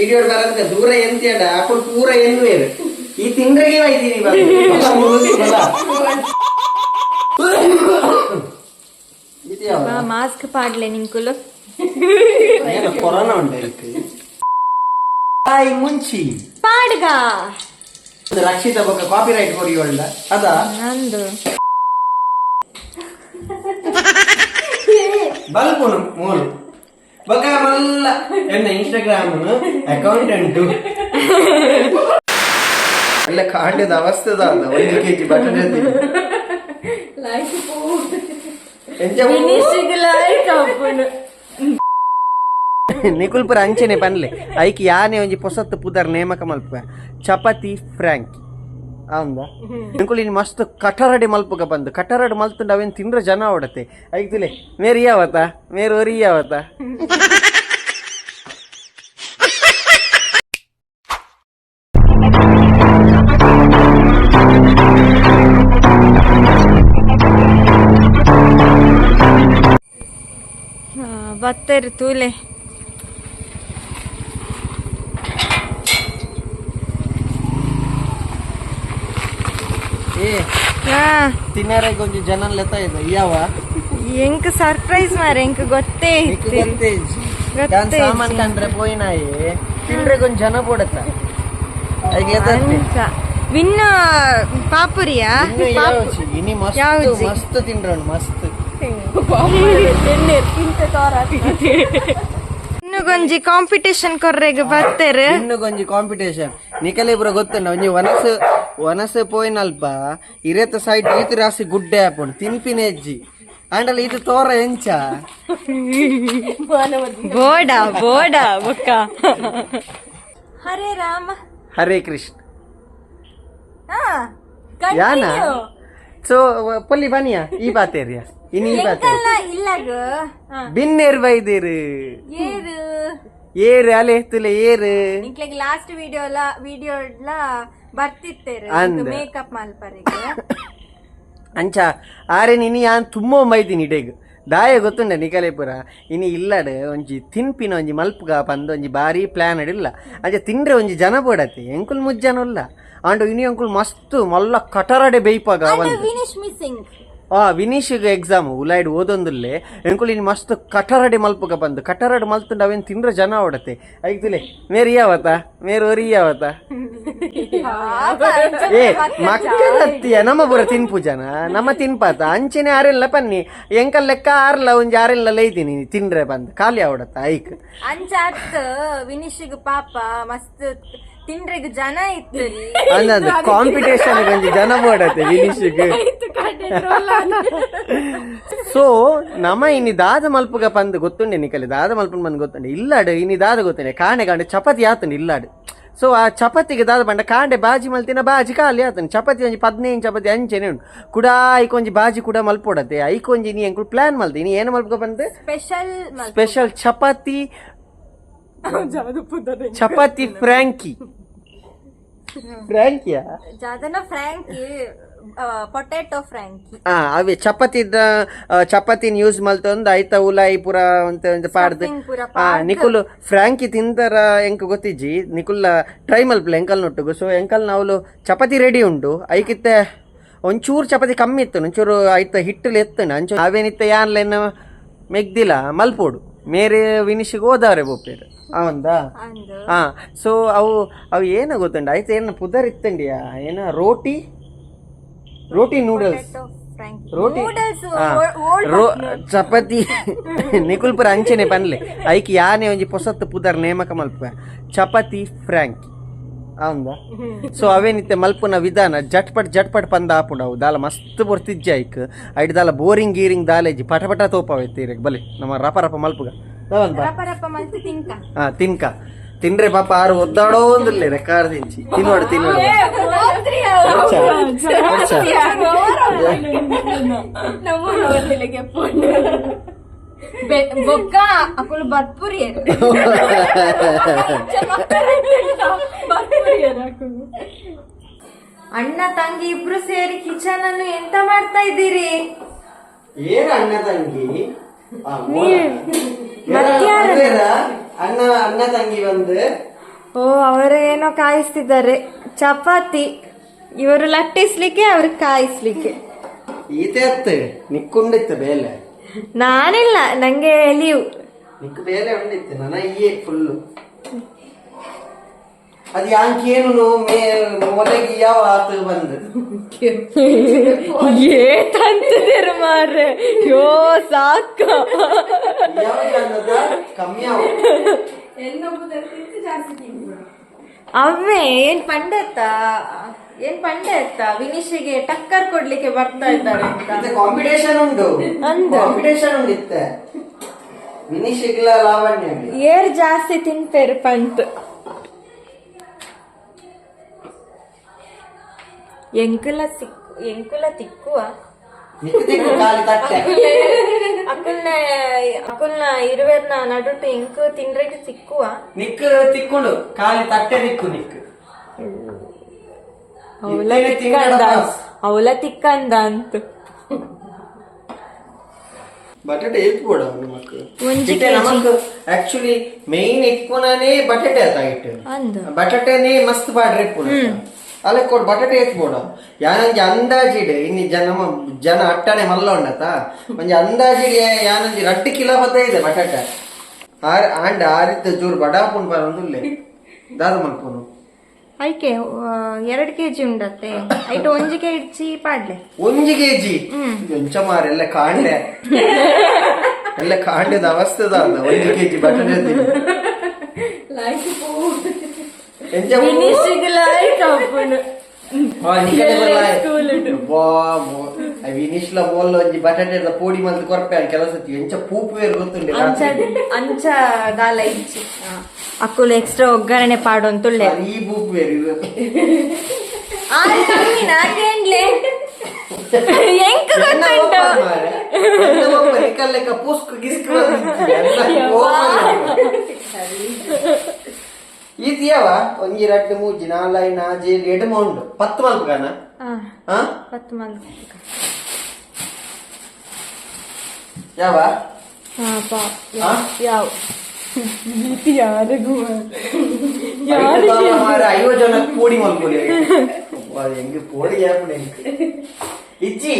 Video ತರಕ್ಕೆ ದೂರ ಎಂತಿಯಡ ಅಪ್ಪಳು ಪೂರ ಎಂದು ಬೇರೆ ಈ ತಿಂಗಳಿಗೆ ಒಯ್ತೀನಿ మాస్క్ పాడలే నింకులు కరోనా ఉంటాయి ముంచి పాడుగా రక్షిత ఒక కాపీ రైట్ కొరియోళ్ళ ಅದ ನಂದು బల్పును మూలు ನಂದು ಬಲ್ಪುನು ಮೂಲು ಬೊಕ್ಕ ಮಲ್ಲ ಎನ್ನ ಇನ್ಸ್ಟಾಗ್ರಾಮ್ ಅಕೌಂಟೆಂಟ್ ಎಲ್ಲ ಕಾಂಡದ ಅವಸ್ಥೆದ ಅದ ಒಂದು ಬಟಾಟೆ ಫಿನಿಶಿಂಗ್ ಲೈಕ್ ಅಪ್ಪುನು ನಿಕುಲ್ಪುರ ಅಂಚೆನೆ ಬನ್ಲೆ. ಐಕ್ ಯಾನೆ ಒಂಜಿ ಪೊಸತ್ತು ಪುದರ್ ನೇಮಕ ಮಲ್ಪ ಚಪಾತಿ ಫ್ರಾಂಕ್ ಅಂಕುಲಿ ಇನ್ ಮಸ್ತ್ ಕಟರಡಿ ಮಲ್ಪಗ ಬಂದು. ಕಟರಡಿ ಮಲ್ತುಂಡು ಅವೇನು ತಿಂದ್ರ ಜನ ಐಕ್ ಮೇರಿ ಮೇರ್ ಯಾವತ್ತ? ಮೇರ್ ಒರಿ ಯಾವತ್ತ? ಬತ್ತೇರು ತೂಲೆ. ಏ ಹಾ ತಿನ್ನರಿಗೆ ಒಂಜಿ ಜನ ಲೆತ್ತ ಇದೆ. ಯಾವ ಎಂಕ್ ಸರ್ಪ್ರೈಸ್ ಮಾರೆ ಎಂಕ್ ಗೊತ್ತೇ ಗೊತ್ತೇ ನಾನು ಸಾಮಾನ್ ಕಂಡ್ರೆ ಪೋಯಿನಾಯಿ ತಿಂದ್ರೆ ಒಂದ್ ಜನ ಪೋಡತ್ತ ವಿನ್ನ ಪಾಪುರಿಯಾ? ಇನಿ ಮಸ್ತ್? ಮಸ್ತ್ ತಿಂಡ್ರಣ್ಣ ಮಸ್ತ್. ಇನ್ನು ಗೊಂಜಿ ಕಾಂಪಿಟೇಷನ್ ಕೊರ್ರೆಗ್ ಬರ್ತಾರೆ. ಇನ್ನು ಗೊಂಜಿ ಕಾಂಪಿಟೇಷನ್ ನಿಕಲೆ ಇಬ್ರು ಗೊತ್ತುಂಡ ಒಂಜಿ ವನಸ್ ವನಸ್ ಪೋಯಿನಲ್ಪ ಇರೇತ ಸೈಡ್ ఈతి ರಾಸಿ ಗುಡ್ಡೆ ಆಪುಂಡು ತಿನ್ಪಿನ ಹೆಜ್ಜಿ. ಆಂಡಲ ಇದು ತೋರ ಎಂಚ ಬೋಡ ಬೋಡ ಹರೇ ರಾಮ. ಹರೇ ಕೃಷ್ಣ. ಹಾ ಯಾನ? ಸೊ ಪೊಲ್ಲಿ ಬನಿಯಾ ಈ ಬಾತೇರಿಯ ಇನಿ ಈ ಬಾತೇರಿ ಇಲ್ಲಗ? ಬಿನ್ನೇರ್ ಬೈದೇರು ಏರು? ಏರು ಅಲೆ ಎತ್ತುಲೆ ಏರು. ಲಾಸ್ಟ್ ವಿಡಿಯೋ ಲ ವಿಡಿಯೋ ಲ ಬರ್ತಿತ್ತೇರು ಅಂದ. ಮೇಕಪ್ ಮಲ್ಪರಿಗೆ. ಅಂಚ ಆರೆ ನೀನು ಯಾನ್ ತುಂಬೋ ಮೈದಿನಿ ಇಡೆಗ್. ದಾಯ ಗೊತ್ತುಂಡ ನಿಕಲೇಪುರ ಇನಿ ಇಲ್ಲಡೆ ಒಂಜಿ ತಿನ್ಪಿನ ಒಂಜಿ ಮಲ್ಪುಗ ಪಂದ್ ಒಂಜಿ ಬಾರಿ ಪ್ಲಾನ್ ಇಲ್ಲ. ಅಂಚ ತಿಂಡ್ರೆ ಒಂಜಿ ಜನ ಬೋಡತಿ ಎಂಕುಲ್ ಮುಜ್ಜನುಲ್ಲ. ಆಂಡ ಇನಿ ಅಂಕುಲ್ ಮಸ್ತ್ ಮಲ್ಲ ಕಟರಡೆ ಬೇಯ್ಪಾಗ ಒಂದು ಫಿನಿಶ್ ಮಿಸ್ಸಿಂಗ್ ಆ, ವಿನೀಶ್ಗೆ ಎಕ್ಸಾಮ್ ಉಲಾಯ್ಡ್ ಓದೊಂದುಲ್ಲೆ ಎಂಕುಲು ಇನ್ ಮಸ್ತ್ ಕಟರಡಿ ಮಲ್ಪುಗ ಬಂದು, ಕಟರಡಿ ಮಲ್ತುಂಡು ಅವೇನು ತಿಂದ್ರೆ ಜನ ಓಡತ್ತೆ. ಐತಿಲೆ ಮೇರಿ ಯಾವತ್ತ? ಮೇರ್ ಒರಿ ಯಾವತ್ತ? ಏ, ಮಕ್ಕಳತ್ತಿಯ, ನಮ್ಮ ಬುರ ತಿನ್ಪುಜನ ನಮ್ಮ ತಿನ್ಪಾತ. ಅಂಚೆನೆ ಆರಿಲ್ಲ ಪನ್ನಿ, ಎಂಕಲ್ ಲೆಕ್ಕ ಆರ್ಲ, ಒಂಜಿ ಆರೆಲ್ಲ ಲೈತೀನಿ ತಿಂದ್ರೆ ಬಂದು, ಖಾಲಿ ಆವಡತ್ತ, ಐಕ್. ಅಂಚಾತ್ ವಿನೀಶಿಗೆ ಪಾಪ ಮಸ್ತ್ ತಿಂಡ್ರೆಗ್ ಜನ ಇತ್ತು ಅಂದ್ರೆ ಕಾಂಪಿಟೇಷನ್ ಒಂಜಿ ಜನ ಮಾಡತ್ತೆ ವಿನೀಶ್ಗೆ ಸೊ ನಮ ಇನಿ ದಾದ ಮಲ್ಪುಗ ಪಂದ್ ಗೊತ್ತುಂಡೆ ನಿಕಲಿ ದಾದ ಮಲ್ಪನ್ ಬಂದ್ ಗೊತ್ತುಂಡೆ. ಇಲ್ಲಾಡು ಇನಿ ದಾದ ಗೊತ್ತುಂಡೆ. ಕಾಣೆ ಕಾಣೆ ಚಪಾತಿ ಆತುಂಡು ಇಲ್ಲಾಡು ಸೊ ಆ ಚಪಾತಿಗೆ ದಾದ ಬಂಡ ಕಾಂಡೆ ಬಾಜಿ ಮಲ್ತಿನ ಬಾಜಿ ಖಾಲಿ ಆತನು ಚಪಾತಿ ಒಂಜಿ ಪದ್ನೈದು ಚಪಾತಿ ಅಂಚೆನೆ ಉಂಟು. ಕೂಡ ಐಕೊಂಜಿ ಬಾಜಿ ಕೂಡ ಮಲ್ಪೊಡತ್ತೆ. ಐಕೊಂಜಿ ನೀ ಅಂಕುಳು ಪ್ಲಾನ್ ಮಲ್ತಿ? ನೀ ಏನು ಮಲ್ಪುಗ ಬಂದೆ? Special special chapati chapati frankie ಜಾದನ ಫ್ರ್ಯಾಂಕಿ ಆ ಅವೇ ಚಪಾತಿ ಚಪಾತಿನ ಯೂಸ್ ಮಲ್ತೊಂದು ಐತ ಉಲಾಯಿ ಪುರ ಅಂತ ಒಂದು ಪಾಡ್ದು ನಿಕುಲು ಫ್ರಾಂಕಿ ತಿಂತರ ಎಂಕ್ ಗೊತ್ತಿಜ್ಜಿ ನಿಕುಲ್ಲ ಟ್ರೈ ಮಲ್ಪಲೆ ಎಂಕಲ್ ನೊಟ್ಟುಗು ಸೊ ಎಂಕಲ್ ನಾವು ಚಪಾತಿ ರೆಡಿ ಉಂಡು ಐಕಿತ್ತೆ ಒಂಚೂರು ಚಪಾತಿ ಕಮ್ಮಿ ಇತ್ತು ಒಂಚೂರು ಐತ ಹಿಟ್ಟಲು ಎತ್ತಣ ಅಂಚೂರು ಅವೇನಿತ್ತ ಯಾನ್ಲೈನ್ ಮೆಗ್ದಿಲ್ಲ ಮಲ್ಪೋಡು ಮೇರೆ ವಿನಿಶಿಗೆ ಹೋದವ್ರೆ ಬೋಪೇರು ಅವಂದಾ? ಅಂದು. ಹಾ ಸೊ ಅವು ಅವು ಏನ ಗೊತ್ತಂಡ ಆಯ್ತು ಏನು ಪುದರ್ ಇತ್ತಂಡಿಯಾ? ಏನ ರೋಟಿ? ರೋಟಿ ನೂಡಲ್ಸ್ ರೋಟಿ? ಚಪಾತಿ. ನಿಕುಲ್ಪುರ ಅಂಚೆನೆ ಪನ್ಲೆ ಐಕ್ ಯಾನೆ ಒಂಜಿ ಪೊಸತ್ತು ಪುದರ್ ನೇಮಕ ಮಲ್ಪ ಚಪಾತಿ ಫ್ರ್ಯಾಂಕ್. ಅವಂದ? ಸೊ ಅವೇನಿತ್ತೆ ಮಲ್ಪುನ ವಿಧಾನ? ಜಟ್ಪಟ್ ಜಟ್ಪಟ್ ಪಂದ ಆಪುಂಡು ಅವು. ದಾಲ ಮಸ್ತ್ ಬರ್ತಿಜ್ಜ ಐಕ್ ಐಟ್ ದಾಲ ಬೋರಿಂಗ್ ಗೀರಿಂಗ್ ದಾಲೇಜಿ. ಪಟ ಪಟ ತೋಪವೈತಿ ಬಲಿ ನಮ್ಮ ರಪ ರಪ ಮಲ್ಪುಗ. ತಿಂಕ ಹಾ ತಿನ್ಕ. ತಿನ್ರಿ ಪಾಪ ಆರು ಒದ್ದಾಡೋ ಒಂದಿಲ್ಲ ರೆಕಾರ್ಡ್ ದಿಂಚಿ? ಬೊಕ್ಕ ಅಕುಲು ಬರ್ಪುರಿ ಅಣ್ಣ ತಂಗಿ ಇಬ್ರು ಸೇರಿ ಕಿಚನ್ ಅನ್ನು ಎಂತ ಮಾಡ್ತಾ ಇದ್ದೀರಿ? ಏನ್ ಅಣ್ಣ ತಂಗಿ? ಅಣ್ಣ ಅಣ್ಣ ತಂಗಿ ಬಂದು. ಓ ಅವರು ಏನೋ ಕಾಯಿಸ್ತಿದ್ದಾರೆ. ಚಪಾತಿ. ಇವರು ಲಟ್ಟಿಸ್ಲಿಕ್ಕೆ ಅವ್ರಿಗೆ ಕಾಯಿಸ್ಲಿಕ್ಕೆ. ಈತೆ ಅತ್ತೆ ನಿಕ್ಕೊಂಡಿತ್ತು ಬೇಲೆ. ನಾನಿಲ್ಲ ನಂಗೆ ಲೀವ್ ನಿಕ್ ಬೇಲೆ ಉಂಡಿತ್ತು ಈಯೇ ಫುಲ್ಲು. ಅದು ಯಾಂಕೇನು ಮೊದಲಿಗೆ ಯಾವ ಆತು ಬಂದು. ಏತಂತಿದ್ದೀರ ಮಾರ್ರೆ? ಯೋ ಸಾಕ. ಕಮ್ಮಿ ಅಮ್ಮೆ ಅವೇ ಏನ್ ಪಂಡೆತ್ತ ಏನ್ ಪಂಡೆತ್ತ ವಿನಿಶಿಗೆ ಟಕ್ಕರ್ ಕೊಡ್ಲಿಕ್ಕೆ ಬರ್ತಾ ಇದ್ದಾರೆ ಅಂತ. ಕಾಂಪಿಟೇಷನ್ ಉಂಟು. ಕಾಂಪಿಟೇಷನ್ ಉಂಡಿತ್ತೆ. ವಿನಿಶಿಗ್ಲ ಲಾವಣ್ಯ. ಏರ್ ಜಾಸ್ತಿ ತಿಂತೇರು ಪಂಟ್ ಎಂಕುಲ ಸಿಕ್ಕು ಎಂಕುಲ ತಿಕ್ಕುವ. ಅಕುಲ್ನ ಅಕುಲ್ನ ಇರುವೆರ್ನ ನಡುಟು ಎಂಕು ತಿನ್ರೆಗೆ ಸಿಕ್ಕುವ ನಿಕ್ಕು ತಿಕ್ಕೊಂಡು ಕಾಲಿ ತಟ್ಟೆ ನಿಕ್ಕು ನಿಕ್ ಅವಲ ತಿಕ್ಕಂದ ಅವಲ ತಿಕ್ಕಂದ ಅಂತ. ಬಟಾಟೆ ಒಂಜಿ ಇತ್ತೆ ನಮಕ್ ಆಕ್ಚುಲಿ ಮೇನ್ ಇಟ್ಕೊನೇ ಬಟಾಟೆ ಆತಾಗಿಟ್ಟು ಅಂದ. ಬಟಾಟೆನೇ ಮಸ್ತ್ ಬಾಡ್ರಿ ಇಟ್ಕೊಳ ಅಲ್ಲ ಕೊಡ್ ಬಟಾಟೆ ಎತ್ಬೋಡ ಯಾನಂಜಿ ಅಂದಾಜಿಡ್ ಇನ್ನು ಜನ ಜನ ಅಟ್ಟಣೆ ಮಲ್ಲ ಉಂಡತ ಒಂಜಿ ಅಂದಾಜಿಡ್ ಯಾನಂಜಿ ರಡ್ಡು ಕಿಲೋ ಬತ್ತ ಇದೆ ಬಟಾಟೆ ಆರ್ ಆಂಡ್ ಆರಿತ್ತ ಬಡಾ ಬಡಾಪುನ್ ಬರಂದುಲ್ಲೆ ದಾದ ಮಲ್ಪುನು ಐಕೆ ಎರಡು ಕೆಜಿ ಉಂಡತ್ತೆ. ಐಟ್ ಒಂಜಿ ಕೆಜಿ ಪಾಡ್ಲೆ. ಒಂಜಿ ಕೆಜಿ ಎಂಚ ಮಾರ ಎಲ್ಲ ಕಾಂಡೆ ಎಲ್ಲ ಕಾಂಡೆದ ಅವಸ್ಥೆದ ಅದ ಒಂಜಿ ಕೆಜಿ ಬಟಾಟೆ ಫಿನಿಶಿಗ್ ಲೈಕ್ ಅಪ್ಪನ ಪೋಡಿ ಮಂತ್ ಕೊರ್ಪೆ ಅಂತ ಕೆಲಸ ಎಂಚ ಪೂಪು ಬೇರೆ ಗೊತ್ತುಂಡೆ ಅಂಚ ಅಂಚ ದಾಲ ಇಚ್ಚಿ ಎಕ್ಸ್ಟ್ರಾ ಒಗ್ಗರಣೆ ಪಾಡು ಅಂತುಳ್ಳೆ ಈ ಪೂಪು ಬೇರೆ ಇದು. ಆರೆ ಕಮ್ಮಿ ನಾಕೇನ್ಲೆ ಎಂಕ್ ಗೊತ್ತುಂಟು ನಿಕಲ್ಲೆಕ್ಕ ಪುಸ್ಕ್ ಗಿಸ್ಕ್ ಬಂದಿತ್ತು. ಎಲ್ಲ ಓಪನ್ ಈತಿಯವ ಒಂಜಿ ರಡ್ಡು ಮೂಜಿ ನಾಲೈ ನಾಜಿ ಎಡು ಮೌಂಡು ಪತ್ತು ಮಲ್ಪಗನ ಹಾ ಹಾ ಪತ್ತು ಮಂದಿ ಯಾವ ಹಾ ಪಾ ಹಾ? ಯಾವ ನೀತಿ ಯಾರಿಗೂ ಐದು ಬಾವ ಮಾರ್ರೆ, ಐವತ್ತು ಜನ ಪೋಡಿ ಮಲ್ಪೊಲಿ ಹೆಂಗೆ ಯಾಪುಡೆ ಇಜ್ಜಿ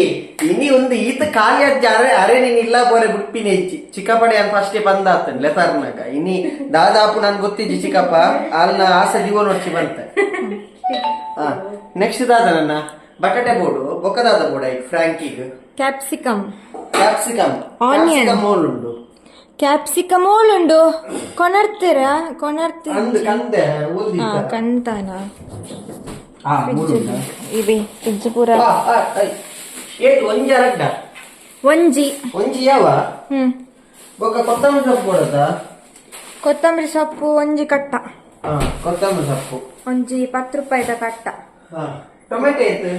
ಇನಿ ಒಂದು ಈತ ಖಾಲಿ ಅಜ್ಜ ಅರೆ ಅರೆ ನೀನ್ ಇಲ್ಲ ಬೋರೆ ಬಿಟ್ಟಿನಿ ಇಜ್ಜಿ ಚಿಕ್ಕಪ್ಪಡೆ ಅಂತ ಫಸ್ಟೇ ಬಂದ ಆತನ್ ಲೆತಾರ್ನಾಗ ಇನಿ ದಾದಾಪು ನನ್ ಗೊತ್ತಿಜ್ಜಿ ಚಿಕ್ಕಪ್ಪ ಅಲ್ಲ ಆಸೆ ಜೀವ ನೋಡ್ಸಿ ಬಂತ. ಹಾ ನೆಕ್ಸ್ಟ್ ದಾದ ನನ್ನ ಬಟಾಟೆ ಬೋಡು ಬೊಕ್ಕದಾದ ಬೋಡ ಈಗ ಫ್ರಾಂಕಿಗ್ ಕ್ಯಾಪ್ಸಿಕಮ್ ಕ್ಯಾಪ್ಸಿಕಮ್ ಆನಿಯನ್ ಮೋಲ್ ಉಂಡು ಕ್ಯಾಪ್ಸಿಕಮ್ ಉಂಡು ಕೊನರ್ತೀರಾ? ಕೊನರ್ತಿ ಅಂದ್ ಕಂದೆ ಕಂತಾನ? ಒಂಜಿ ಒಂಜಿ. ಒಂಜಿ ಯಾವ? ಹ್ಮ್. ಬೊಕ್ಕ ಕೊತ್ತಂಬರಿ ಸೊಪ್ಪು ಕೊಡದ ಕೊತ್ತಂಬರಿ ಸೊಪ್ಪು ಒಂಜಿ ಕಟ್ಟ. ಹಾ ಕೊತ್ತಂಬರಿ ಸೊಪ್ಪು. ಒಂಜಿ ಪತ್ ರೂಪಾಯಿದ ಕಟ್ಟ. ಹಾ ಟೊಮೆಟೊ ಐತೆ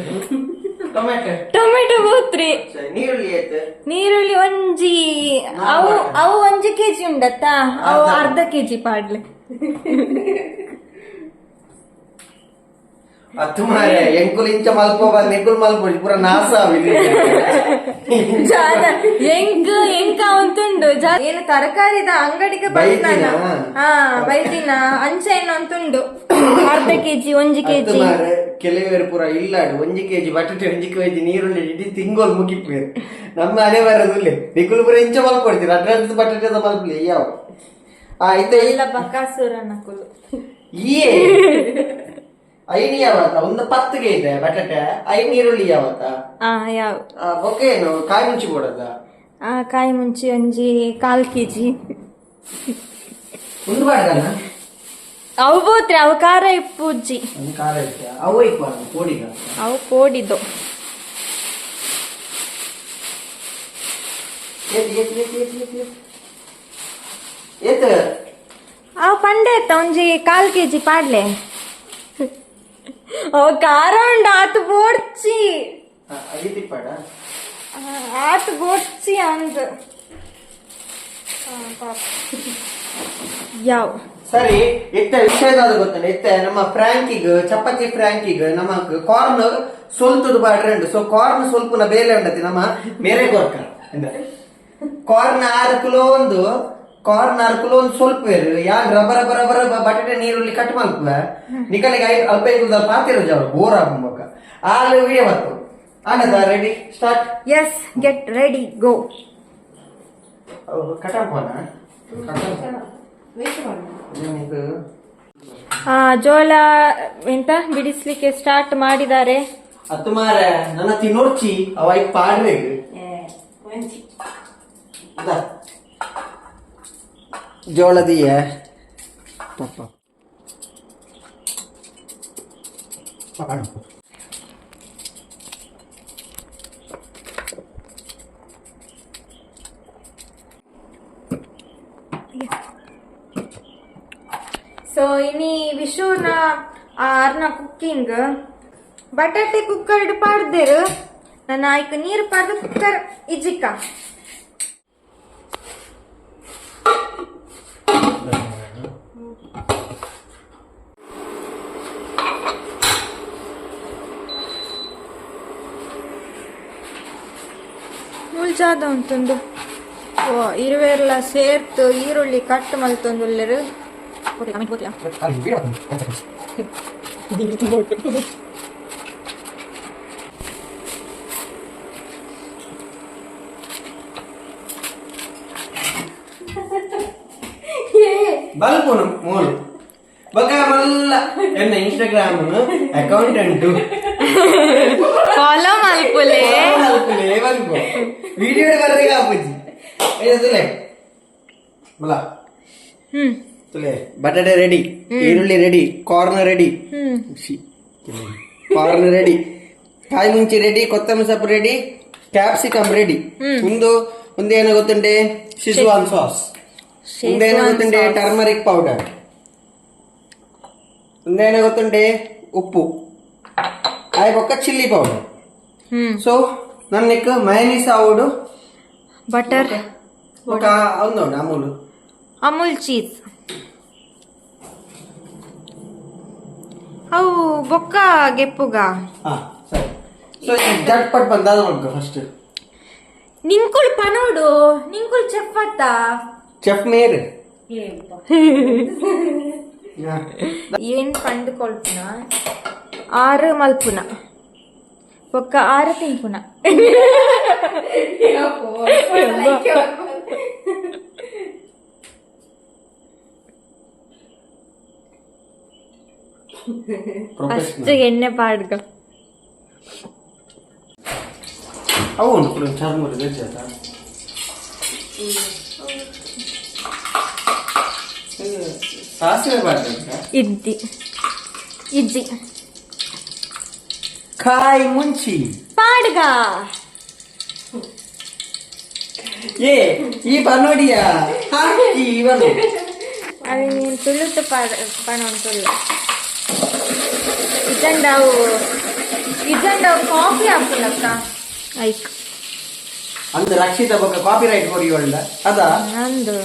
ಟೊಮೆಟೊ. ಟೊಮೆಟೊ ಬೂತ್ರಿ ನೀರುಳ್ಳಿ ಐತೆ ನೀರುಳ್ಳಿ ಒಂಜಿ. ಅವು ಅವು ಒಂಜಿ ಕೆಜಿ ಉಂಡತ್ತ? ಅವು ಅರ್ಧ ಕೆಜಿ ಪಾಡ್ಲೆ. ಹತ್ತು ಮಾರೆ ಎಂಕುಲ್ ಇಂಚ ಮಲ್ಪ ಬಂದ್ ಎಂಕುಲ್ ಮಲ್ಪೊಡಿ ಪೂರ ನಾಸ ಎಂಕ ಎಂಕ್ ಅಂತುಂಡು ಏನು ತರಕಾರಿದ ಅಂಗಡಿಗೆ ಬೈತಾನ? ಹಾ ಬೈತಿನ? ಅಂಚ ಏನು ಅಂತುಂಡು. ಅರ್ಧ ಕೆಜಿ ಒಂಜಿ ಕೆಜಿ. ಕೆಲವೇರು ಕೆಲವರು ಪೂರ ಇಲ್ಲಾಡು ಒಂಜಿ ಕೆಜಿ ಬಟಾಟೆ ಒಂಜಿ ಕೆಜಿ ನೀರುಳ್ಳಿ ಇಡೀ ತಿಂಗೋಲ್ ಮುಗಿಪ್ಬೇರು ನಮ್ಮ ಮನೆ ಬರೋದಿಲ್ಲ ನಿಕುಲ್ ಪೂರ ಇಂಚ ಮಲ್ಪಡ್ತೀವಿ ಅದ್ರದ್ದು ಬಟಾಟೆ ಬಟಾಟೆದ ಮಲ್ಪಲಿ? ಯಾವ? ಆ ಇಲ್ಲ ಬಕಾಸುರ ನಕುಲು ಈ ಐನಿ ಯಾವತ್ತ ಒಂದು ಪತ್ತಿಗೆ ಇದೆ ಬಟಾಟೆ ಐ ಈರುಳ್ಳಿ ಯಾವತ್ತ? ಆ ಯಾವ? ಆ, ಬೊಕ್ಕೆ ಏನು ಕಾಯಿ ಮುಂಚಿ ಕೊಡದ ಆ ಕಾಯಿ ಮುಂಚಿ ಒಂಜಿ ಕಾಲ್ ಕೆಜಿ. ಒಂದು ಬಾಡ್ಗನ ಅವು ಬೋತ್ರಿ ಅವು ಖಾರ ಇಪ್ಪು ಉಜ್ಜಿ. ಒಂದು ಖಾರ ಇರುತ್ತೆ ಅವು ಇಕ್ಬಾರ್ದು ಕೋಡಿದ. ಅವು ಕೋಡಿದ್ದು. ಏತ್ ಅವು ಪಂಡೆ ಇತ್ತ ಒಂಜಿ ಕಾಲ್ ಕೆಜಿ ಪಾಡ್ಲೆ. ಕಾರಣ ಆತ ಆ, ಆತು ಬೋಡ್ಚಿ ಅಂದ್. ಯಾವ? ಸರಿ ಇತ್ತ ವಿಷಯದಾದ ಗೊತ್ತಾನೆ? ಎತ್ತ ನಮ್ಮ ಫ್ರಾಂಕಿಗ್ ಚಪಾತಿ ಫ್ರಾಂಕಿಗ್ ನಮ್ಮ ಕಾರ್ನ್ ಸೊಲ್ತದ ಬಾಡ್ರೆಂಡ್ ಸೊ ಕಾರ್ನ್ ಸ್ವಲ್ಪನ ಬೇಲೆ ಉಂಡತಿ ನಮ್ಮ ಮೇರೆ ಗೊರ್ಕ. ಕಾರ್ನ್ ಆರು ಕಿಲೋ ಒಂದು ಕಾರ್ನ್ ಅರ್ಕುಲು ಒಂದು ಸ್ವಲ್ಪ ಇರು. ಯಾಕೆ ರಬ್ಬರ್ ರಬ್ಬರ್ ರಬ್ಬ ರಬ್ಬ ಬಟಾಟೆ ನೀರುಳ್ಳಿ ಕಟ್ ಮಾಡ್ಕೊಳ ನಿಕಲಿಗೆ ಐ ಅಲ್ಪ ಇರುದ ಪಾತಿರೋ ಜಾವ ಬೋರ್ ಆಗ್ಬೇಕ ಆಲು ಇವತ್ತು ಬತ್ತು ಆನದ ready start yes get ready go ಕಟಾಪೋನ ಜೋಳ ಎಂತ ಬಿಡಿಸ್ಲಿಕ್ಕೆ ಸ್ಟಾರ್ಟ್ ಮಾಡಿದ್ದಾರೆ? ಅತ್ತು ಮಾರ ನನ್ನ ತಿನ್ನೋರ್ಚಿ ಅವ ಈಗ ಪಾಡ್ಬೇಕು ಅದ ಜೋಳದಿಯ ಪಾಪ ಸೊ ಇನಿ ವಿಶುನ ಆರ್ನ ಕುಕ್ಕಿಂಗ್ ಬಟಾಟೆ ಕುಕ್ಕರ್ ಪಾಡ್ದೇರು ನಾನು ಆಯ್ಕೆ ನೀರು ಪಾಡ್ದು ಕುಕ್ಕರ್ ಇಜ್ಜಿಕ್ಕ ಮುಳ್ಜಾದ ಉಂಟುಂದು ಓ ಇರುವೆಲ್ಲ ಸೇರ್ತು ಈರುಳ್ಳಿ ಕಟ್ ಮಲ್ತೊಂದುಲ್ಲೆರು ಕಮೆಂಟ್ ಗೊತ್ತಿಲ್ಲ ಬಲ್ಪುನು ಮೂಲು ಬಗ ಮಲ್ಲ ಎನ್ನ ಇನ್ಸ್ಟಾಗ್ರಾಮ್ ಅಕೌಂಟೆಂಟ್ ಫಾಲೋ ಮಲ್ಪುಲೆ ವಿಡಿಯೋ ಬರ್ರಿಗೆ ಆಪುಜಿ ತುಲೆ ಮಲ್ಲ ಹ್ಮ್ ತುಲೆ ಬಟಾಟೆ ರೆಡಿ ಈರುಳ್ಳಿ ready corn ready hmm corn ready ಕಾಯಿ ಮುಂಚಿ ರೆಡಿ ಕೊತ್ತಂಬರಿ ಸೊಪ್ಪು ರೆಡಿ ಕ್ಯಾಪ್ಸಿಕಮ್ ರೆಡಿ ಒಂದು ಒಂದೇನ ಗೊತ್ತುಂಡೆ ಶಿಜ್ವಾನ್ ಸಾಸ್ ಒಂದೇನ ಗೊತ್ತುಂಡೆ ಟರ್ಮರಿಕ್ ಪೌಡರ್ ಒಂದೇನ ಗೊತ್ತುಂಡೆ ಉಪ್ಪು ಆಯ್ ಪಕ್ಕ ಚಿಲ್ಲಿ ಪೌಡರ್ ಹ್ಮ್ ಸೊ ನನ್ನಕ್ ಮಯನೀಸ್ ಆವುಡು ಬಟರ್ ఒక ఉందండి అమూల్ ಅಮೂಲ್ ಚೀಸ್ ಅವು ಬೊಕ್ಕ ಗೆಪ್ಪುಗ సరే సో జట్ పట్ బందా ನೋಡ್ಕೊ ಫಸ್ಟ್ ನಿಂಕುಲ್ ಪನೋಡು ನಿಂಕುಲ್ ಚೆಪ್ಪತ್ತ ಚೆಫ್ ಮೇರ್ ಏನ್ ಕಂಡುಕೊಳ್ಪುನ ಆರು ಮಲ್ಪುನ ఒక్క ఆరు తింకున్నా ஃபஸ்ட்டு என்ன பாடுங்க అవును ఇప్పుడు చర్మం చేత సాసివే పాడతా ఇది ఇది காய் முஞ்சி பாடுகா ಏ ಈ ಬಾರ್ ನೋಡಿಯಾ ಹಾಕಿ ಇವನು ಅದು ನೀನು ತುಳುತ್ತು ಪಾಡು ತುಳ್ಳು ಇಜಂಡಾವು ಇಜಂಡಾವು ಕಾಫಿ ಹಾಕಲಕ್ಕ ಐಕ್ ಅಂದ್ರೆ ರಕ್ಷಿತ ಬಗ್ಗೆ ಕಾಪಿ ರೈಟ್ ಕೊಡಿ ಒಳ್ಳೆ ಅದಾ ನಂದು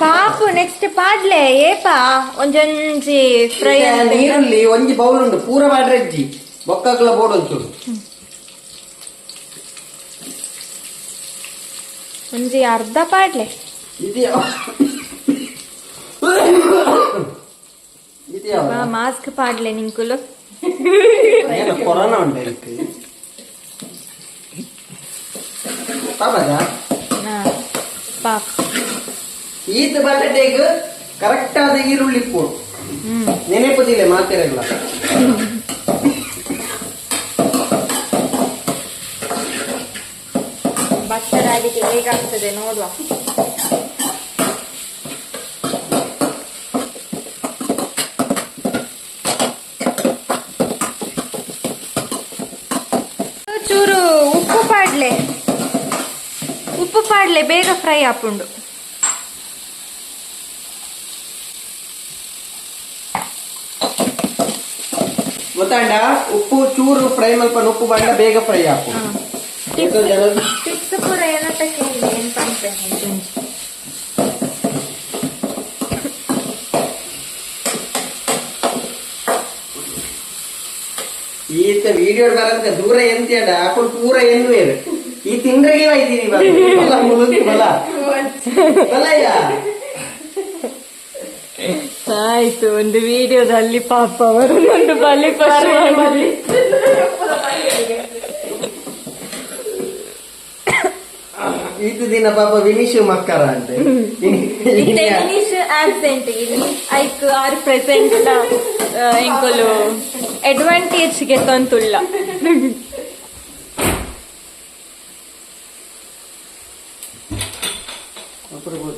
ಪಾಪು ನೆಕ್ಸ್ಟ್ ಪಾಡ್ಲೆ ಏಪಾ ಒಂಜೊಂಜಿ ಫ್ರೈ ನೀರಲ್ಲಿ ಒಂಜಿ ಬೌಲ್ ಉಂಟು ಪೂರ ಮಾಡ್ರಜ್ಜಿ ಬೊಕ್ಕಕ್ಲ ಬೋರ್ಡ್ ಚೂರು ಒಂಜಿ ಅರ್ಧ ಪಾಡ್ಲೆ ಇದೆಯಾ ಇದೆಯಾ ಮಾಸ್ಕ್ ಪಾಡ್ಲೆ ನಿಂಕುಲು ಏನು ಕೊರೋನಾ ಉಂಟು ಇದಕ್ಕೆ ಪಾಪದ ಪಾಪ್ ಈತ ಬಟಾಟೆಗೆ ಕರೆಕ್ಟ್ ಆದ ಈರುಳ್ಳಿ ಕೊಡು ಹ್ಮ್. ನೆನೆಪದಿಲ್ಲ ಮಾತಿರಲ್ಲ. ಭತ್ತದ ಅಡಿಗೆ ಹೇಗಾಗ್ತದೆ ನೋಡುವ. ಚೂರು ಉಪ್ಪು ಪಾಡ್ಲೆ. ಉಪ್ಪು ಪಾಡ್ಲೆ ಬೇಗ ಫ್ರೈ ಹಾಪುಂಡು ಗೊತ್ತಾಂಡ ಉಪ್ಪು ಚೂರು ಫ್ರೈ ಮಲ್ಪ ಉಪ್ಪು ಬಂಡ ಬೇಗ ಫ್ರೈ ಹಾಕು. ಈತ ವಿಡಿಯೋ ಬರಂತ ದೂರ ಎಂತ ಅಪ್ಪ ಪೂರ ಎಂದು ಈ ತಿಂಗಳಿಗೆ ಒಯ್ತೀನಿ ಬಲಯ್ಯ ಆಯ್ತು ಒಂದು ವಿಡಿಯೋದಲ್ಲಿ ಪಾಪ ಅವರು ಒಂದು ಬಲಿ ಪಶು ಈತ ದಿನ ಪಾಪ ವಿನಿಶು ಮಕ್ಕರ ಅಂತೆ. ವಿನಿಶ್ ಆಬ್ಸೆಂಟ್ ಐಕ್ ಆರ್ ಪ್ರೆಸೆಂಟ್ ಇಂಕೊಲು ಅಡ್ವಾಂಟೇಜ್ಗೆ ತಂತುಲ್ಲ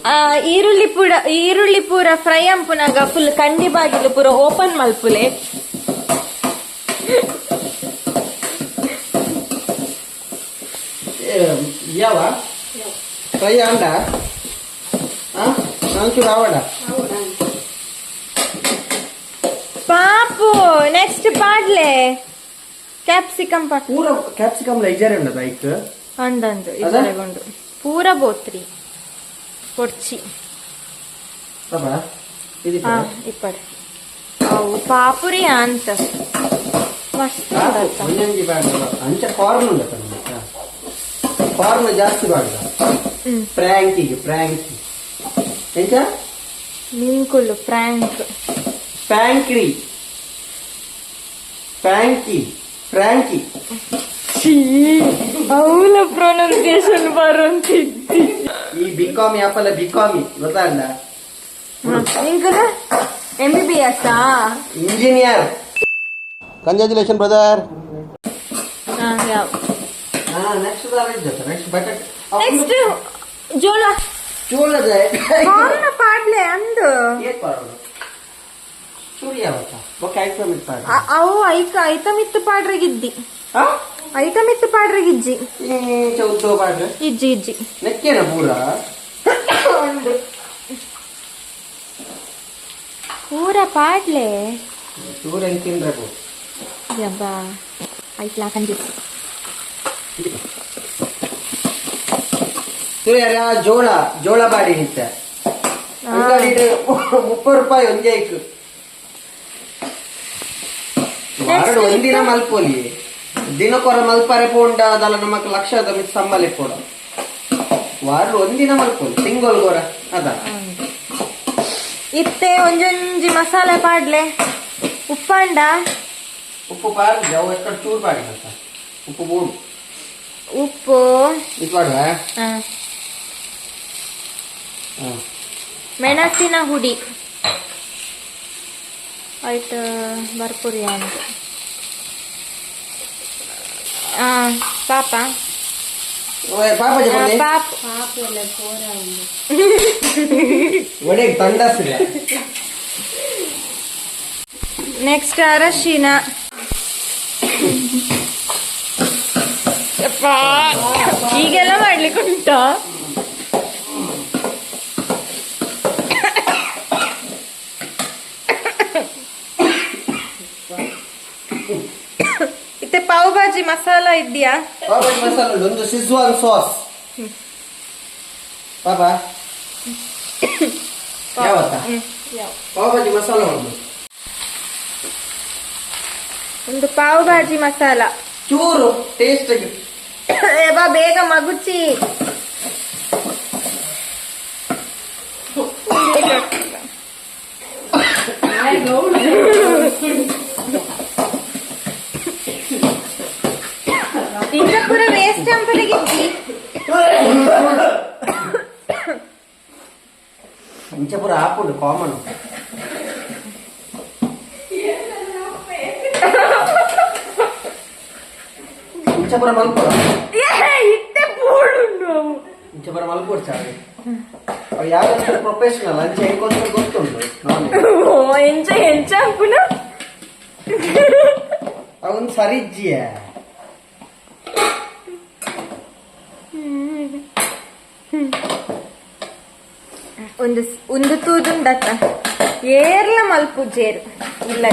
ಆ, ಈರುಳ್ಳಿ ಪೂರ ಈರುಳ್ಳಿ ಪೂರ ಫ್ರೈ ಅಂಪುನಾಗ ಫುಲ್ ಕಂಡಿ ಬಾಗಿಲು ಪೂರ ಓಪನ್ ಮಲ್ಪುಲೆ. ಯಾವ? ಫ್ರೈ ಅಂಡ ನಂಚೂರು ಆವಡ ಪಾಪು ನೆಕ್ಸ್ಟ್ ಪಾಡ್ಲೆ. ಕ್ಯಾಪ್ಸಿಕಮ್ ಪಾಟ್ ಪೂರ ಕ್ಯಾಪ್ಸಿಕಮ್ ಲೈಜರ್ ಉಂಡ ಬೈಕ್ ಅಂದಂದು ಅದ? ಇದರಗೊಂಡು ಪೂರ ಬೋತ್ರಿ ಕೊಡ್ಚಿ. ಬಾಬಾ ಇದು ಇಪ್ಪಡ್ ಅವು ಪಾಪುರಿ ಅಂತ. ಮಸ್ತ್ ಉಂಡತ್ತ. ಅಂಚೆ ಕಾರ್ನ್ ಉಂಡ ಕಾರ್ನ್ ಜಾಸ್ತಿ ಬಾಡ ಹ್ಮ್. ಫ್ರ್ಯಾಂಕಿಗೆ ಫ್ರ್ಯಾಂಕಿ ಎಂಚ ನಿಂಕುಲು ಫ್ರಾಂಕ್ ಫ್ಯಾಂಕ್ರಿ ಫ್ಯಾಂಕಿ ಫ್ರ್ಯಾಂಕಿ ಅವಳ ಪ್ರೊನೌನ್ಸಿಯೇಷನ್ ಬರುಂತಿದ್ದಿ ಈ ಬಿಕಾಮಿ ಅಲ್ಲ ಬಿಕಾಮಿ ಗೊತ್ತಾ ನಿಂಕುಲ M B B S engineer congratulation brother ಹಾ ಯಾವ ಹಾ ನೆಕ್ಸ್ಟ್ ನೆಕ್ಸ್ಟ್ ಬಟಾಟೆ ನೆಕ್ಸ್ಟ್ ಜೋಳ. ಚೂಳದ ಕಾರ್ನ ಪಾಡ್ಲೆ ಅಂದು. ಅವು ಐಕ ಐಟಮ್ ಇತ್ತು ಪಾಡ್ರಗಿದ್ದಿ ಹಾ? ಐಟಮ್ ಇತ್ತು ಪಾಡ್ರಗಿಜ್ಜಿ ಗಿಜ್ಜಿ. ಇಜ್ಜಿ ಇಜ್ಜಿ. ನೆಕ್ಕೇನ ಪೂರ? ಪೂರ ಪಾಡ್ಲೆ. ಚೂರ ಹೆಂಗ್ ತಿನ್ಬೇಕು ಯಬ್ಬ ಐಟ್ಲಾ ಕಂದಿತ್ತು ಚೂರಿ ಯಾರ ಜೋಳ ಜೋಳ ಬಾಡಿ ನಿತ್ತ ಅಂಗಡಿಡ್ ಮುಪ್ಪತ್ತು ರೂಪಾಯಿ ಒಂದೇ ವಾರಡ್ ಒಂದಿನ ಮಲ್ಪೋಲಿ ದಿನಕ್ಕೊರ ಮಲ್ಪಾರೆ ಪೋಂಡ ಅದಲ್ಲ ನಮಕ್ ಲಕ್ಷದ ಮಿತ್ ಸಂಬಲೆ ಪೋಡ ವಾರಡ್ ಒಂದಿನ ಮಲ್ಪೋಲಿ ತಿಂಗಳು ಗೊರ ಅದ ಇತ್ತೆ ಒಂಜೊಂಜಿ ಮಸಾಲೆ ಪಾಡ್ಲೆ ಉಪ್ಪಂಡ ಉಪ್ಪು ಪಾರ್ದೆ ಅವು ಎಕ್ಕಡ ಚೂರು ಪಾಡಿ ಅಂತ. ಉಪ್ಪು ಇದು ಮಾಡುವ ಆ, ಮೆಣಸಿನ ಹುಡಿ. ಆಯ್ತು ಬರ್ಪುರಿ ಅಂತ ಆ, ಪಾಪ. ಒಡೆಗೆ ನೆಕ್ಸ್ಟ್ ಅರಶಿನ. ಈಗೆಲ್ಲ ಮಾಡ್ಲಿಕ್ಕೆ ಉಂಟಾ? ಇತ್ತೆ ಪಾವ್ ಭಾಜಿ ಮಸಾಲ ಇದೆಯಾ? ಪಾಪಜಿ ಮಸಾಲ ಉಂಟು. ಒಂದು ಸಿಜ್ವಾನ್ ಸಾಸ್ ಪಾಪ. ಯಾವತ್ತ? ಪಾವಭಾಜಿ ಮಸಾಲ ಒಂದು ಒಂದು ಪಾವ್ ಭಾಜಿ ಮಸಾಲ. ಚೂರು ಟೇಸ್ಟ್ ಏ ಬಾ ಬೇಗ ಮಗುಚಿ ಇಂದ ಪೂರ ವೇಸ್ಟ್ ಅಂಪಲಿಗಿದ್ದಿ ಇಂಚಪುರ ಹಾಕೊಂಡು ಕಾಮನ್ ಇಂಚಪುರ ಮಲ್ಪುರ ಇತ್ತೆ ಪೂಡು ನಾವು. ಇಂಚಪುರ ಮಲ್ಪುರ ಚಾವೆ ಅವು ಯಾವ ಪ್ರೊಫೆಷನಲ್ ಅಂಚೆ ಹೇಗೊಂತ ಗೊತ್ತುಂಟು ಎಂಚ ಎಂಚ ಅಂಪುನ ಅವನ್ ಸರಿಜ್ಜಿಯ. ಒಂದು ಒಂದು ತೂದುಂಡತ್ತ ಏರ್ಲ ಮಲ್ಪು ಜೇರು ಇಲ್ಲ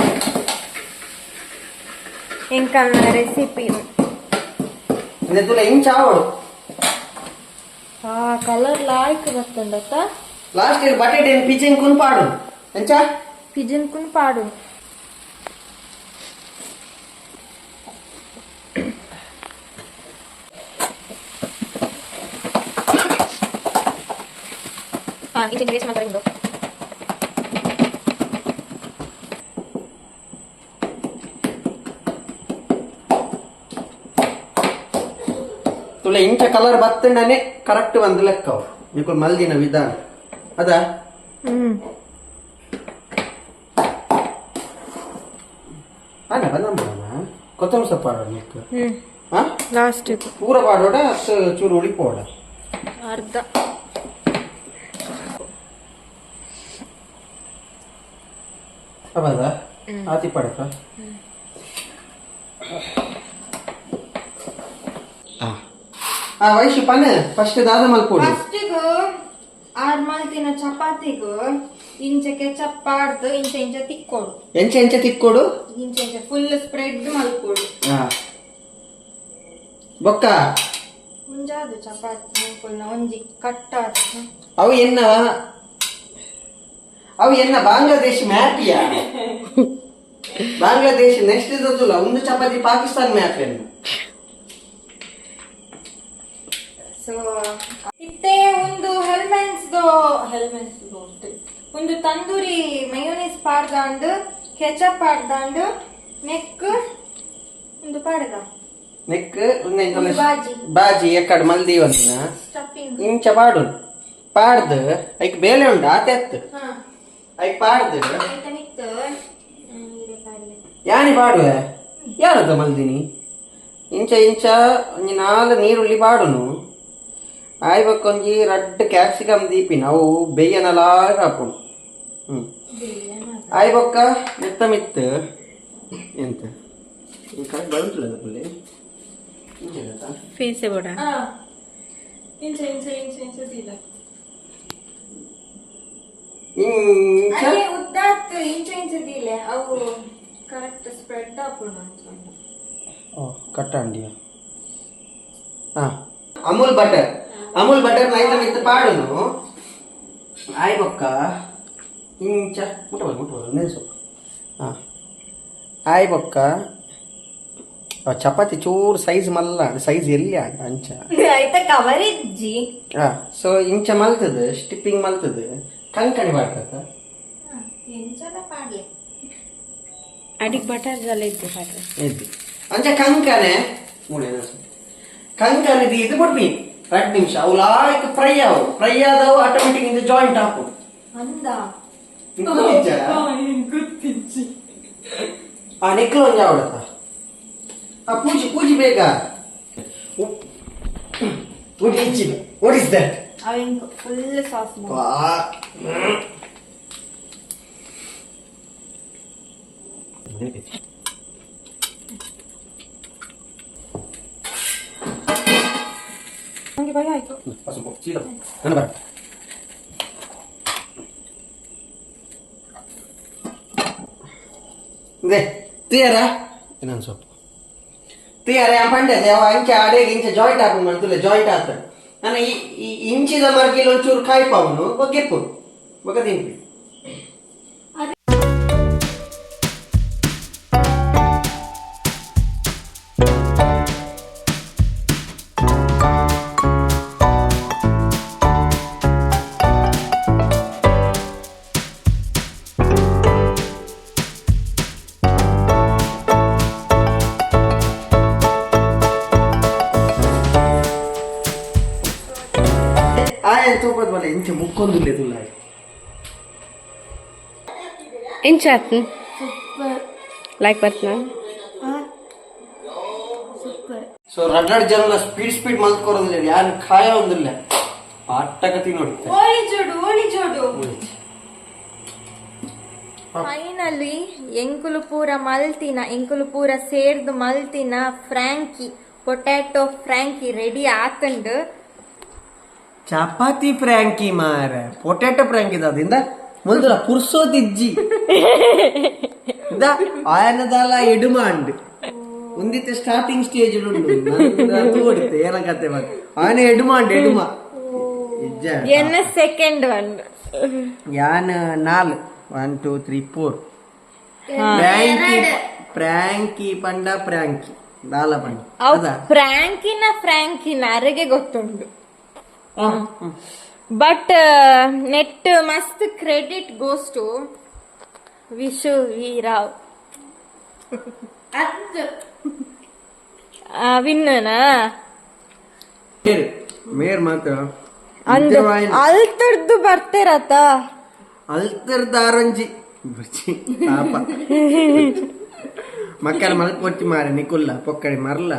ಎಂಕಲ್ನ ರೆಸಿಪಿ ತುಲ ಇಂಚ ಆವಡು ಆ ಕಲರ್ ಲಾಯ್ಕ್ ಬರ್ತಂಡತ್ತ ಲಾಸ್ಟ್ ಇಯರ್ ಬಟಾಟೆ ಕುನ್ ಪಾಡು. ಎಂಚ ಪಿಜನ್ ಕುನ್ ಪಾಡು ಹಾ ಇಂಚೆ ವೇಸ್ಟ್ ಮಾತ್ರ ಇಂದು ತುಳ ಇಂಚ ಕಲರ್ ಬತ್ತಂಡನೆ ಕರೆಕ್ಟ್ ಒಂದು ಲೆಕ್ಕ ಅವು ನಿಕುಲ್ ಮಲ್ದಿನ ವಿಧಾನ ಅದ ಹ್ಮ್ ಅಣ್ಣ ಬಂದಮ್ಮ ಕೊತ್ತಂಬರಿ ಸೊಪ್ಪು ಆಡೋಣ ನಿಕ್ಕು ಹ್ಮ್ ಹಾ ಲಾಸ್ಟ್ ಇದು ಪೂರ ಪಾಡೋಡ ಅಷ್ಟು ಚೂರು ಉಳಿಪೋಡ ಅರ್ಧ ಅವದ ಆತಿ ಪಡಕ ಆ ವಯಸ್ಸು ಪನ ಫಸ್ಟ್ ದಾದ ಮಲ್ಪುಡು ಫಸ್ಟಿಗೂ ಆರ್ ಮಲ್ತಿನ ಚಪಾತಿಗೂ ಇಂಚೆ ಕೆಚಪ್ ಪಾಡ್ದು ಇಂಚೆ ಇಂಚೆ ತಿಕ್ಕೋಡು. ಎಂಚ ಎಂಚ ತಿಕ್ಕೋಡು? ಇಂಚೆ ಇಂಚೆ ಫುಲ್ ಸ್ಪ್ರೆಡ್ ಮಲ್ಪೋಡು ಹಾ. ಬೊಕ್ಕ? ಮುಂಜಾದು ಚಪಾತಿ ಮುಲ್ಪುಲ್ನ ಒಂಜಿ ಕಟ್ಟ ಅವು ಎನ್ನ? ಅವು ಎನ್ನ ಬಾಂಗ್ಲಾದೇಶ್ ಮ್ಯಾಪಿಯ? ಬಾಂಗ್ಲಾದೇಶ್ ನೆಕ್ಸ್ಟ್ ಒಂದು ಚಪಾತಿ ಪಾಕಿಸ್ತಾನ ಮ್ಯಾಪ್ ಎನ್ನು. ಸೊ ಇತ್ತೆ ಒಂದು ಹೆಲ್ಮೆನ್ಸ್ದು ಹೆಲ್ಮೆನ್ಸ್ ಒಂದು ತಂದೂರಿ ಮಯೋನೀಸ್ ಪಾಡ್ದಾಂಡು ಕೆಚಪ್ ಪಾಡ್ದಾಂಡು ನೆಕ್ ಒಂದು ಪಾಡದ ನೆಕ್ ಬಾಜಿ. ಬಾಜಿ ಎಕ್ಕಡ ಮಲ್ದಿ ಒಂದಿನ ಇಂಚ ಪಾಡು. ಪಾಡ್ದು. ಐಕ್ ಬೇಲೆ ಉಂಡು ಆತೆ ಅತ್ತು. ಹಾ. ಐಕ್ ಪಾಡ್ದು. ಯಾನಿ ಪಾಡುವೆ? ಯಾರದ ಮಲ್ದಿನಿ? ಇಂಚ ಇಂಚ ನಾಲ್ ನೀರುಳ್ಳಿ ಪಾಡುನು. ಆಯ್ಬಕ್ಕೊಂಜಿ ರಡ್ಡ್ ಕ್ಯಾಪ್ಸಿಕಮ್ ದೀಪಿನ ಅವು ಬೇಯನಲಾಗ ಹಾಕೊಂಡು ಹ್ಮ್. ಆಯ್ಬೊಕ್ಕ ಮಿತ್ತ ಮಿತ್ತ. ಎಂತ? ಈ ಕಡೆ ಬರುತ್ತಲ್ಲ ಅದರಲ್ಲಿ ಫೇಸೆ ಬೋಡ. Ah, ಇಂಚೆ ಇಂಚೆ ಇಂಚೆ ಇಂಚೆ ಸೀದಾ. ಇಂಚ? ಉದ್ದಾತ್ ಇಂಚೆ ಇಂಚದಿಲ್ಲ ಅವು ಕರೆಕ್ಟ್ ಸ್ಪ್ರೆಡ್ ಆಪುಣ ಓ ಕಟ್ಟಾಂಡಿಯ ಹಾ. ಅಮೂಲ್ ಬಟರ್ ಅಮೂಲ್ ಬಟರ್ ನೈತ ಮಿತ್ತ ಪಾಡುನು. ಆಯ್ ಬೊಕ್ಕ. ಇಂಚ. ಮುಟ್ಟಬಲ್ ಮುಟ್ಟಬಲ್ ನೆನ್ಸು. ಹಾ. ಆಯ್ ಬೊಕ್ಕ. ಆ ಚಪಾತಿ ಚೂರು ಸೈಜ್ ಮಲ್ಲ ಸೈಜ್ ಎಲ್ಲಿ ಅಂಚ? ಆಯ್ತ ಕವರ್ ಇಜ್ಜಿ. ಹಾ ಸೊ ಇಂಚ ಮಲ್ತದ ಸ್ಟಿಪ್ಪಿಂಗ್ ಮಲ್ತದ. ಕಂಕಣಿ ಮಾಡ್ತದ ಅಡಿಗೆ ಬಟರ್ ಜಲ ಇದ್ದು ಎದ್ದು ಅಂಚ ಕಂಕನೆ ಮೂಳೆ ಕಂಕನೆ ಇದು ಬಿಡ್ಬಿ ಎರಡು ನಿಮಿಷ ಅವು ಲಾಯ್ಕ್ ಫ್ರೈ ಅವು ಫ್ರೈ ಆದವು ಆಟೋಮೆಟಿಕ್ ಇಂದ ಜಾಯಿಂಟ್ ಹಾಕು ಅಂದ ನಿಂಗ್ ಗೊತ್ತಿಜ್ಜ? ಆ ನೆಕ್ಲು ಒಂಜ ಅವಳತ್ತ ಆ ಪೂಜಿ ಪೂಜಿ ಬೇಗ What is it? What is that? ಅವ ಫುಲ್ ಸಾಸ್ ಪಾ. ನಂಗೆ ಭಯ ಆಯ್ತು. ನನ್ನ ಬರ. ಇದೆ ತೀಯರ ಇನ್ನೊಂದು ಸ್ವಲ್ಪ. ತೀಯರ ಆ ಪಂಡೆ ಅವ ಅಂಚೆ ಆಡೆಗೆ ಇಂಚೆ ಜಾಯಿಂಟ್ ಹಾಕೊಂಡು ಮಾಡ್ತಿಲ್ಲ ಜಾಯಿಂಟ್ ಆಗ್ತದೆ ನಾನು ಈ ಇಂಚಿದ ಮರ್ಗಿಲ್ ಒಂಚೂರು ಕಾಯ್ಪ ಅವನು ಬಗ್ಗೆಪ್ಪು ಬಗ್ಗ ತಿನ್ಪಿ ತುಲ್ಲ ಇಂಚ ಆತ್ ಲೈಕ್ ಬರ್ತನಾ? ಸೊ ರಡ್ಡಡ್ ಜನ ಸ್ಪೀಡ್ ಸ್ಪೀಡ್ ಮಲ್ಕೊರೋದಿಲ್ಲ ಯಾರು ಖಾಯ ಒಂದಿಲ್ಲ ಅಟ್ಟಗತಿ ನೋಡಿ. ಫೈನಲಿ ಎಂಕುಲು ಪೂರ ಮಲ್ತಿನ ಎಂಕುಲು ಪೂರ ಸೇರ್ದು ಮಲ್ತಿನ ಫ್ರಾಂಕಿ ಪೊಟ್ಯಾಟೊ ಫ್ರಾಂಕಿ ರೆಡಿ ಆತಂಡು ಚಪಾತಿ ಫ್ರ್ಯಾಂಕಿ ಮಾರ. ಪೊಟ್ಯಾಟೊ ಫ್ರ್ಯಾಂಕಿ ಅದಿಂದ ಮೊದಲ ಪುರ್ಸೋದಿಜ್ಜಿ. ಇದ ಆಯನದಾಲ ಎಡುಮಾಂಡ್. ಒಂದಿತ್ತೆ ಸ್ಟಾರ್ಟಿಂಗ್ ಸ್ಟೇಜ್ ಉಂಡು ಓಡಿತೆ ಏನ ಕತೆ ಬಂದು ಆಯನ ಎಡುಮಾಂಡ್ ಎಡುಮ. ಎನ್ನ ಸೆಕೆಂಡ್ ಒನ್ ಯಾನ ನಾಲ್. One two three four frankie frankie ಪಂಡ ಫ್ರ್ಯಾಂಕಿ ದಾಲ ಪಂಡ. ಫ್ರಾಂಕಿನ ಫ್ರಾಂಕಿನ ಅರೆಗೆ ಗೊತ್ತುಂಡು ಬಟ್ ನೆಟ್ ಮಸ್ತ್ ಕ್ರೆಡಿಟ್ ಗೋಸ್ ಟು ವಿಶು ವಿ ರಾವ್ ವಿನ್ನನಾ? ಮೇರ್ ಮಾತ್ರ. ಅಂದ್ ಅಲ್ತರ್ದು ಬರ್ತಿರತ್ತ ಅಲ್ತರ್ದ ಆರಂಜಿ. ಬರ್ಚಿ ಪಾಪ. ಮಕ್ಕಳ ಮಾರೆ ನಿಕುಲ್ಲ ಪೊಕ್ಕಡಿ ಮರ್ಲ.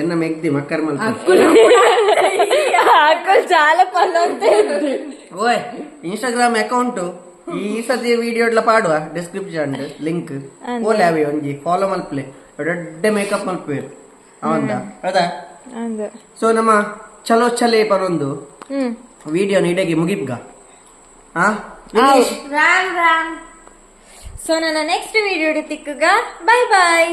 ಎನ್ನ ಮೆಗ್ದಿ ಮಕ್ಕಳ ಮಲ್ಪ ಹಾಕಲ್ చాలా పని ఉంటుంది ಓಯ್ ಇನ್ಸ್ಟಾಗ್ರಾಮ್ ಅಕೌಂಟ್ ಈ ಸತಿ ವಿಡಿಯೋ ಎಲ್ಲ ಪಾಡುವ ಡಿಸ್ಕ್ರಿಪ್ಷನ್ ಲಿಂಕ್ ಓಲೆ ಅವೆ ಒಂಜಿ ಫಾಲೋ ಮಲ್ಪಲೆ ದೊಡ್ಡ ಮೇಕಪ್ ಮಲ್ಪೆ ಅವಂದ ಹೌದಾ ಅಂದ ಸೊ ನಮ್ಮ ಚಲೋ ಚಲೇ ಪರೊಂದು ಹ್ಮ್ ವಿಡಿಯೋನ ಇಡಗೆ ಮುಗಿಪ್ಗ ಆ ರಾಮ್ ರಾಮ್ ಸೊ ನನ್ನ ನೆಕ್ಸ್ಟ್ ವಿಡಿಯೋ ತಿಕ್ಕಗ ಬೈ ಬಾಯ್